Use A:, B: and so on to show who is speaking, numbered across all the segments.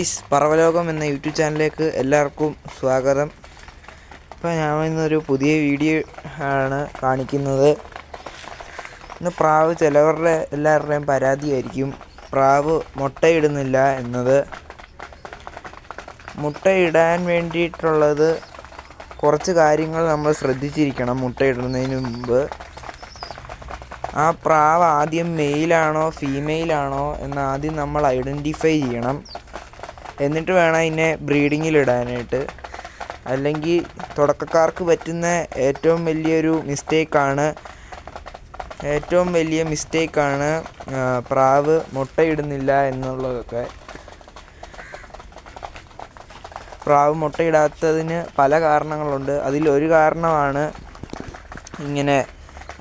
A: Guys പറവലോകം എന്ന YouTube ചാനലിലേക്ക് എല്ലാവർക്കും സ്വാഗതം. ഇപ്പോൾ ഞാൻ ഇന്നൊരു പുതിയ വീഡിയോ ആണ് കാണിക്കുന്നത്. ഇന്ന് പ്രാവ് ചിലവരുടെ എല്ലാവരുടെയും പരാതിയായിരിക്കും. പ്രാവ് മുട്ടയിടുന്നില്ല എന്നത്. മുട്ടയിടാൻ വേണ്ടിയിട്ടുള്ളത് കുറച്ച് കാര്യങ്ങൾ നമ്മൾ ശ്രദ്ധിച്ചിരിക്കണം മുട്ടയിടുന്നതിന് മുമ്പ്. ആ പ്രാവ് ആദ്യം മെയിലാണോ ഫീമെയിലാണോ എന്ന് ആദ്യം നമ്മൾ ഐഡന്റിഫൈ ചെയ്യണം. എന്നിട്ട് വേണം അതിനെ ബ്രീഡിങ്ങിലിടാനായിട്ട്. അല്ലെങ്കിൽ തുടക്കക്കാർക്ക് പറ്റുന്ന ഏറ്റവും വലിയൊരു മിസ്റ്റേക്കാണ് ഏറ്റവും വലിയ മിസ്റ്റേക്കാണ് പ്രാവ് മുട്ടയിടുന്നില്ല എന്നുള്ളതൊക്കെ. പ്രാവ് മുട്ടയിടാത്തതിന് പല കാരണങ്ങളുണ്ട്. ഒരു കാരണമാണ് ഇങ്ങനെ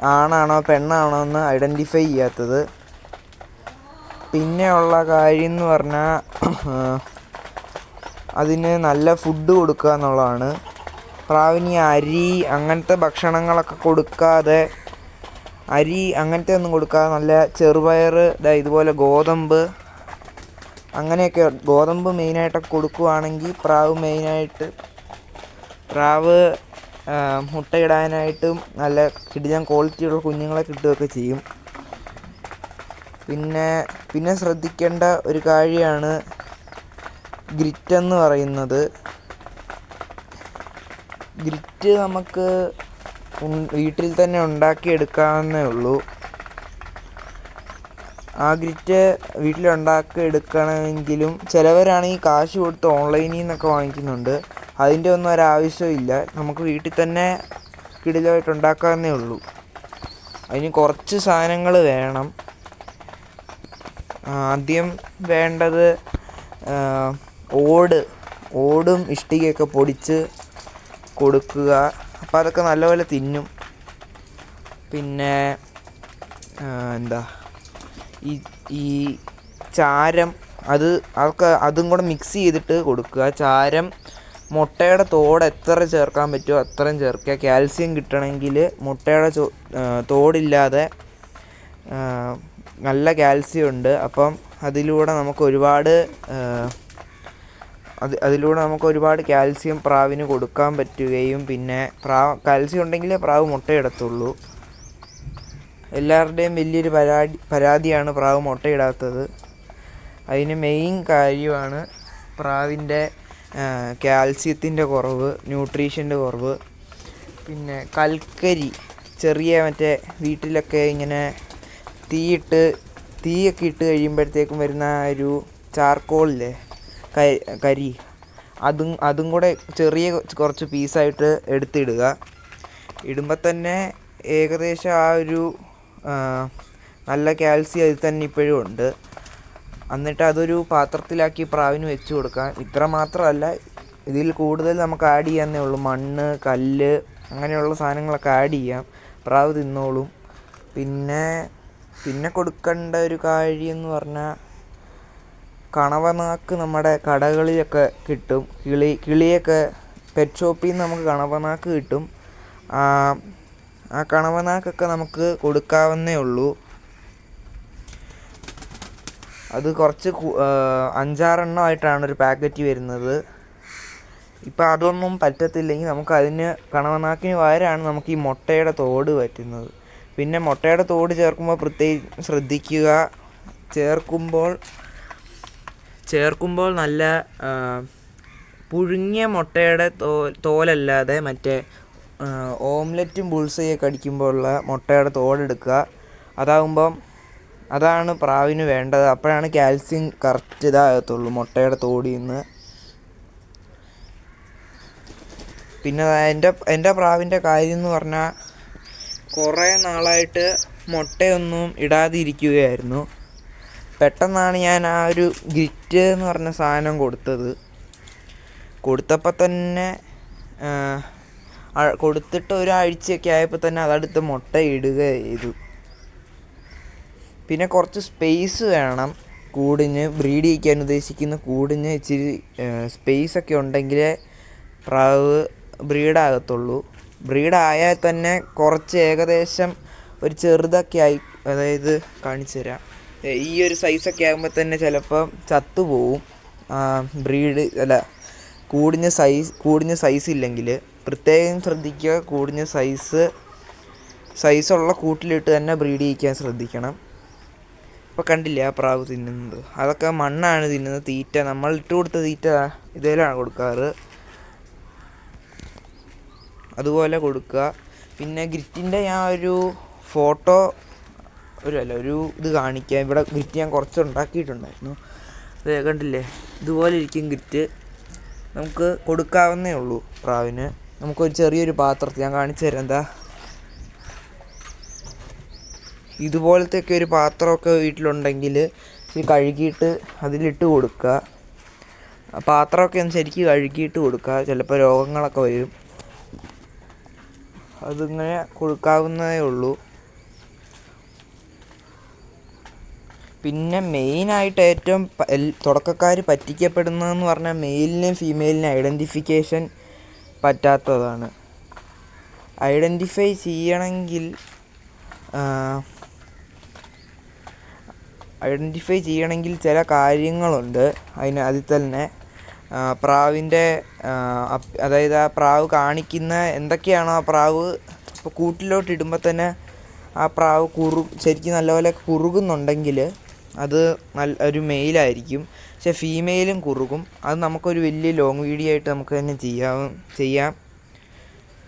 A: ആണാണോ പെണ്ണാണോ എന്ന് ഐഡന്റിഫൈ ചെയ്യാത്തത്. പിന്നെയുള്ള കാര്യം എന്ന് പറഞ്ഞാൽ അതിന് നല്ല ഫുഡ് കൊടുക്കുക എന്നുള്ളതാണ്. പ്രാവിന് അരി അങ്ങനത്തെ ഭക്ഷണങ്ങളൊക്കെ കൊടുക്കാതെ അരി അങ്ങനത്തെ ഒന്നും കൊടുക്കാതെ നല്ല ചെറുപയർ ഇതാ ഇതുപോലെ ഗോതമ്പ് അങ്ങനെയൊക്കെ ഗോതമ്പ് മെയിനായിട്ടൊക്കെ കൊടുക്കുവാണെങ്കിൽ പ്രാവ് മെയിനായിട്ട് പ്രാവ് മുട്ടയിടാനായിട്ടും നല്ല കിടിഞ്ഞ ക്വാളിറ്റിയുള്ള കുഞ്ഞുങ്ങളെ കിട്ടുകയൊക്കെ ചെയ്യും. പിന്നെ പിന്നെ ശ്രദ്ധിക്കേണ്ട ഒരു കാര്യമാണ് ഗ്രിറ്റ് എന്ന് പറയുന്നത് ഗ്രിറ്റ് നമുക്ക് വീട്ടിൽ തന്നെ ഉണ്ടാക്കിയെടുക്കാവുന്നേ ഉള്ളൂ. ആ ഗ്രിറ്റ് വീട്ടിൽ ഉണ്ടാക്കി എടുക്കണമെങ്കിലും ചിലവരാണെങ്കിൽ കാശ് കൊടുത്ത് ഓൺലൈനിൽ നിന്നൊക്കെ വാങ്ങിക്കുന്നുണ്ട്. അതിന്റെ ഒന്നും ഒരാവശ്യമില്ല നമുക്ക് വീട്ടിൽ തന്നെ കിടിലമായിട്ട് ഉണ്ടാക്കാവുന്നേ ഉള്ളൂ. അതിന് കുറച്ച് സാധനങ്ങൾ വേണം. ആദ്യം വേണ്ടത് ഓട് ഓടും ഇഷ്ടികയൊക്കെ പൊടിച്ച് കൊടുക്കുക. അപ്പോൾ അതൊക്കെ നല്ലപോലെ തിന്നും. പിന്നെ എന്താ ഈ ഈ ചാരം അത് അതൊക്കെ അതും കൂടെ മിക്സ് ചെയ്തിട്ട് കൊടുക്കുക. ചാരം മുട്ടയുടെ തോട് എത്ര ചേർക്കാൻ പറ്റുമോ അത്രയും ചേർക്കുക. കാൽസ്യം കിട്ടണമെങ്കിൽ മുട്ടയുടെ തോടില്ലാതെ നല്ല കാൽസ്യം ഉണ്ട്. അപ്പം അതിലൂടെ നമുക്ക് ഒരുപാട് അത് അതിലൂടെ നമുക്ക് ഒരുപാട് കാൽസ്യം പ്രാവിന് കൊടുക്കാൻ പറ്റുകയും പിന്നെ പ്രാവ് കാൽസ്യം ഉണ്ടെങ്കിലേ പ്രാവ് മുട്ടയിടത്തുള്ളൂ. എല്ലാവരുടെയും വലിയൊരു പരാതി പരാതിയാണ് പ്രാവ് മുട്ടയിടാത്തത്. അതിന് മെയിൻ കാര്യമാണ് പ്രാവിന്റെ കാൽസ്യത്തിന്റെ കുറവ് ന്യൂട്രീഷന്റെ കുറവ്. പിന്നെ കൽക്കരി ചെറിയ മറ്റേ വീട്ടിലൊക്കെ ഇങ്ങനെ തീയിട്ട് തീയൊക്കെ ഇട്ട് കഴിയുമ്പോഴത്തേക്കും വരുന്ന ഒരു ചാർക്കോളില്ലേ? കരി അതും അതും കൂടെ ചെറിയ കുറച്ച് പീസായിട്ട് എടുത്തിടുക. ഇടുമ്പോൾ തന്നെ ഏകദേശം ആ ഒരു നല്ല കാൽസ്യം അതിൽ തന്നെ ഇപ്പോഴും ഉണ്ട്. എന്നിട്ട് അതൊരു പാത്രത്തിലാക്കി പ്രാവിന് വെച്ച് കൊടുക്കാം ഇത്ര മാത്രമല്ല ഇതിൽ കൂടുതൽ നമുക്ക് ആഡ് ചെയ്യാന്നേ ഉള്ളൂ. മണ്ണ് കല്ല് അങ്ങനെയുള്ള സാധനങ്ങളൊക്കെ ആഡ് ചെയ്യാം. പ്രാവ് തിന്നോളും. പിന്നെ പിന്നെ കൊടുക്കേണ്ട ഒരു കാര്യം എന്ന് പറഞ്ഞാൽ കണവനാക്ക് നമ്മുടെ കടകളിലൊക്കെ കിട്ടും. കിളി കിളിയൊക്കെ പെറ്റ് ഷോപ്പിൽ നിന്ന് നമുക്ക് കണവനാക്ക് കിട്ടും. ആ കണവനാക്കൊക്കെ നമുക്ക് കൊടുക്കാവുന്നേ ഉള്ളൂ. അത് കുറച്ച് അഞ്ചാറെണ്ണമായിട്ടാണ് ഒരു പാക്കറ്റ് വരുന്നത്. ഇപ്പം അതൊന്നും പറ്റത്തില്ലെങ്കിൽ നമുക്ക് അതിന് കണവനാക്കിന് പകരമാണ് നമുക്ക് ഈ മുട്ടയുടെ തോട് പറ്റുന്നത്. പിന്നെ മുട്ടയുടെ തോട് ചേർക്കുമ്പോൾ പ്രത്യേകം ശ്രദ്ധിക്കുക. ചേർക്കുമ്പോൾ ചേർക്കുമ്പോൾ നല്ല പുഴുങ്ങിയ മുട്ടയുടെ തോലല്ലാതെ മറ്റേ ഓംലെറ്റും ബുൾസയൊക്കെ അടിക്കുമ്പോഴുള്ള മുട്ടയുടെ തോടെടുക്കുക അതാകുമ്പം അതാണ് പ്രാവിന് വേണ്ടത്. അപ്പോഴാണ് കാൽസ്യം കറക്റ്റ് ഇതാകത്തുള്ളൂ മുട്ടയുടെ തോടി നിന്ന് പിന്നെ എന്റെ എന്റെ പ്രാവിന്റെ കാര്യം എന്ന് പറഞ്ഞാൽ കുറേ നാളായിട്ട് മുട്ടയൊന്നും ഇടാതിരിക്കുകയായിരുന്നു. പെട്ടെന്നാണ് ഞാൻ ആ ഒരു ഗ്രിറ്റ് എന്ന് പറഞ്ഞ സാധനം കൊടുത്തത്. കൊടുത്തപ്പോൾ തന്നെ കൊടുത്തിട്ട് ഒരാഴ്ചയൊക്കെ ആയപ്പോൾ തന്നെ അതടുത്ത് മുട്ട ഇടുക ചെയ്തു. പിന്നെ കുറച്ച് സ്പേസ് വേണം. കൂടിന് ബ്രീഡ് ചെയ്യിക്കാൻ ഉദ്ദേശിക്കുന്ന കൂടിന് ഇച്ചിരി സ്പേസ് ഒക്കെ ഉണ്ടെങ്കിലേ പ്രാവ് ബ്രീഡാകത്തുള്ളൂ ബ്രീഡായാൽ തന്നെ കുറച്ച് ഏകദേശം ഒരു ചെറുതൊക്കെ ആയി അതായത് കാണിച്ചു തരാം ഈ ഒരു സൈസൊക്കെ ആകുമ്പോൾ തന്നെ ചിലപ്പം ചത്തുപോവും ബ്രീഡ് അല്ല കൂടിഞ്ഞ സൈസ് കൂടിഞ്ഞ സൈസ് ഇല്ലെങ്കിൽ പ്രത്യേകം ശ്രദ്ധിക്കുക കൂടിഞ്ഞ സൈസ് സൈസുള്ള കൂട്ടിലിട്ട് തന്നെ ബ്രീഡ് ചെയ്യിക്കാൻ ശ്രദ്ധിക്കണം. ഇപ്പോൾ കണ്ടില്ലേ ആ പ്രാവ് തിന്നുന്നത്? അതൊക്കെ മണ്ണാണ് തിന്നുന്നത് തീറ്റ. നമ്മൾ ഇട്ട് കൊടുത്ത തീറ്റ ഇതിലാണ് കൊടുക്കാറ്. അതുപോലെ കൊടുക്കുക. പിന്നെ ഗ്രിറ്റിന്റെ ഞാൻ ഒരു ഫോട്ടോ ഒരു അല്ല ഒരു ഇത് കാണിക്കാൻ ഇവിടെ ഗ്രിറ്റ് ഞാൻ കുറച്ച് ഉണ്ടാക്കിയിട്ടുണ്ടായിരുന്നു. അത് കണ്ടില്ലേ? ഇതുപോലെ ഇരിക്കും ഗ്രിറ്റ് നമുക്ക് കൊടുക്കാവുന്നേ ഉള്ളൂ പ്രാവിന്. നമുക്കൊരു ചെറിയൊരു പാത്രത്തിൽ ഞാൻ കാണിച്ചു തരാം എന്താ? ഇതുപോലത്തെയൊക്കെ ഒരു പാത്രമൊക്കെ വീട്ടിലുണ്ടെങ്കിൽ കഴുകിയിട്ട് അതിലിട്ട് കൊടുക്കുക. പാത്രമൊക്കെ ഒന്ന് ശരിക്ക് കഴുകിയിട്ട് കൊടുക്കുക. ചിലപ്പോൾ രോഗങ്ങളൊക്കെ വരും. അതിങ്ങനെ കൊടുക്കാവുന്നതേ ഉള്ളൂ. പിന്നെ മെയിനായിട്ട് ഏറ്റവും തുടക്കക്കാർ പറ്റിക്കപ്പെടുന്നതെന്ന് പറഞ്ഞാൽ മെയിലിനെയും ഫീമെയിലിനെയും ഐഡന്റിഫിക്കേഷൻ പറ്റാത്തതാണ്. ഐഡന്റിഫൈ ചെയ്യണമെങ്കിൽ ഐഡന്റിഫൈ ചെയ്യണമെങ്കിൽ ചില കാര്യങ്ങളുണ്ട്. അതിന് അതിൽ തന്നെ പ്രാവിന്റെ അതായത് ആ പ്രാവ് കാണിക്കുന്ന എന്തൊക്കെയാണോ ആ പ്രാവ് ഇപ്പോൾ കൂട്ടിലോട്ട് ഇടുമ്പോൾ തന്നെ ആ പ്രാവ് കുറു ശരിക്കും നല്ലപോലെ കുറുകുന്നുണ്ടെങ്കിൽ അത് നല്ല ഒരു മെയിലായിരിക്കും പക്ഷെ ഫീമെയിലും കുറുകും. അത് നമുക്കൊരു വലിയ ലോങ് വീഡിയോ ആയിട്ട് നമുക്ക് തന്നെ ചെയ്യാം ചെയ്യാം.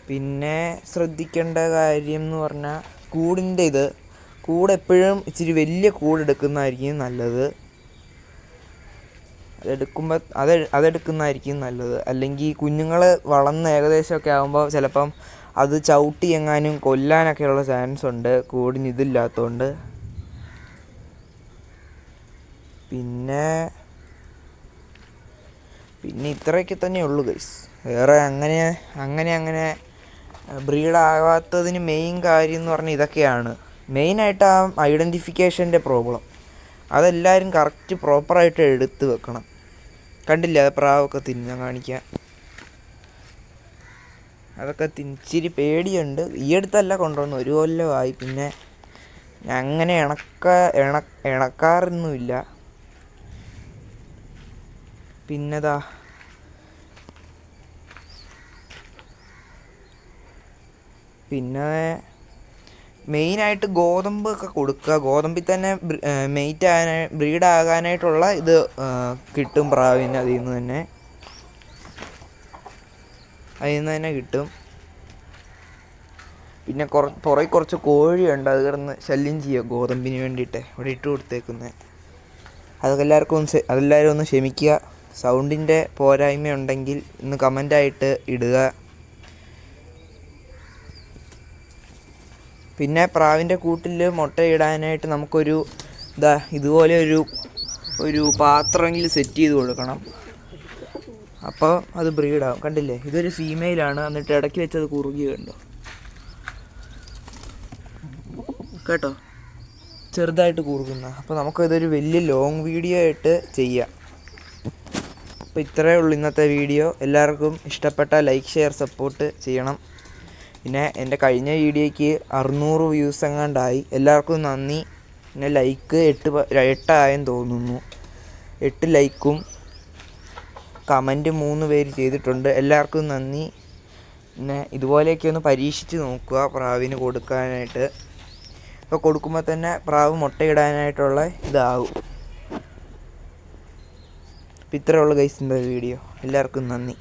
A: പിന്നെ ശ്രദ്ധിക്കേണ്ട കാര്യം എന്ന് പറഞ്ഞാൽ കൂടിന്റെ ഇത്. കൂട് എപ്പോഴും ഇച്ചിരി വലിയ കൂടെടുക്കുന്നതായിരിക്കും നല്ലത്. അതെടുക്കുമ്പോൾ അത് അതെടുക്കുന്നതായിരിക്കും നല്ലത്. അല്ലെങ്കിൽ കുഞ്ഞുങ്ങൾ വളർന്ന് ഏകദേശമൊക്കെ ആകുമ്പോൾ ചിലപ്പം അത് ചവിട്ടി എങ്ങാനും കൊല്ലാനൊക്കെയുള്ള ചാൻസ് ഉണ്ട്. കൂടിന് ഇതില്ലാത്തതുകൊണ്ട് പിന്നെ പിന്നെ ഇത്രയൊക്കെ തന്നെ ഉള്ളൂ ഗൈസ് വേറെ അങ്ങനെ അങ്ങനെ അങ്ങനെ ബ്രീഡാകാത്തതിന് മെയിൻ കാര്യം എന്ന് പറഞ്ഞാൽ ഇതൊക്കെയാണ്. മെയിനായിട്ട് ആ ഐഡന്റിഫിക്കേഷന്റെ പ്രോബ്ലം അതെല്ലാവരും കറക്റ്റ് പ്രോപ്പറായിട്ട് എടുത്ത് വെക്കണം. കണ്ടില്ല? അത് പ്രാവൊക്കെ തിന്നാൻ കാണിക്കാൻ കാണിക്കാം. അതൊക്കെ തിരി പേടിയുണ്ട്. ഈ അടുത്തല്ല കൊണ്ടുവന്ന് ഒരു കൊല്ലമായി പിന്നെ അങ്ങനെ ഇണക്ക ഇണ ഇണക്കാറൊന്നുമില്ല. പിന്നെതാ. പിന്നെ മെയിനായിട്ട് ഗോതമ്പ് ഒക്കെ കൊടുക്കുക. ഗോതമ്പിൽ തന്നെ മെയ്റ്റ് ആകാനായി ബ്രീഡ് ആകാനായിട്ടുള്ള ഇത് കിട്ടും പ്രാവിന് അതിൽ നിന്ന് തന്നെ. അതിൽ നിന്ന് തന്നെ കിട്ടും. പിന്നെ കുറ പുറകെ കുറച്ച് കോഴിയുണ്ട്. അത് കിടന്ന് ശല്യം ചെയ്യുക ഗോതമ്പിന് വേണ്ടിയിട്ട്. ഇവിടെ ഇട്ട് കൊടുത്തേക്കുന്നത് അതൊക്കെ എല്ലാവർക്കും ഒന്ന് അതെല്ലാവരും ഒന്ന് ക്ഷമിക്കുക. സൗണ്ടിന്റെ പോരായ്മ ഉണ്ടെങ്കിൽ ഒന്ന് കമന്റായിട്ട് ഇടുക. പിന്നെ പ്രാവിന്റെ കൂട്ടിൽ മുട്ടയിടാനായിട്ട് നമുക്കൊരു ഇതാ ഇതുപോലെ ഒരു ഒരു പാത്രമെങ്കിലും സെറ്റ് ചെയ്ത് കൊടുക്കണം. അപ്പോൾ അത് ബ്രീഡാവും. കണ്ടില്ലേ? ഇതൊരു ഫീമെയിലാണ് എന്നിട്ട് ഇടയ്ക്ക് വെച്ചത് കുറുകി കണ്ടോ? കേട്ടോ? ചെറുതായിട്ട് കുറുകുന്ന. അപ്പോൾ നമുക്കിതൊരു വലിയ ലോങ് വീഡിയോ ആയിട്ട് ചെയ്യാം. അപ്പോൾ ഇത്രയേ ഉള്ളൂ ഇന്നത്തെ വീഡിയോ. എല്ലാവർക്കും ഇഷ്ടപ്പെട്ട ലൈക്ക് ഷെയർ സപ്പോർട്ട് ചെയ്യണം. പിന്നെ എന്റെ കഴിഞ്ഞ വീഡിയോയ്ക്ക് അറുന്നൂറ് വ്യൂസ് എങ്ങാണ്ടായി. എല്ലാവർക്കും നന്ദി. പിന്നെ ലൈക്ക് എട്ട് എട്ടായെന്ന് തോന്നുന്നു. എട്ട് ലൈക്കും കമന്റ് മൂന്ന് പേര് ചെയ്തിട്ടുണ്ട്. എല്ലാവർക്കും നന്ദി. പിന്നെ ഇതുപോലെയൊക്കെ ഒന്ന് പരീക്ഷിച്ച് നോക്കുക പ്രാവിന് കൊടുക്കാനായിട്ട്. അപ്പോൾ കൊടുക്കുമ്പോൾ തന്നെ പ്രാവ് മുട്ടയിടാനായിട്ടുള്ള ഇതാവും. അപ്പോൾ കൈസിന്റെ വീഡിയോ എല്ലാവർക്കും നന്ദി.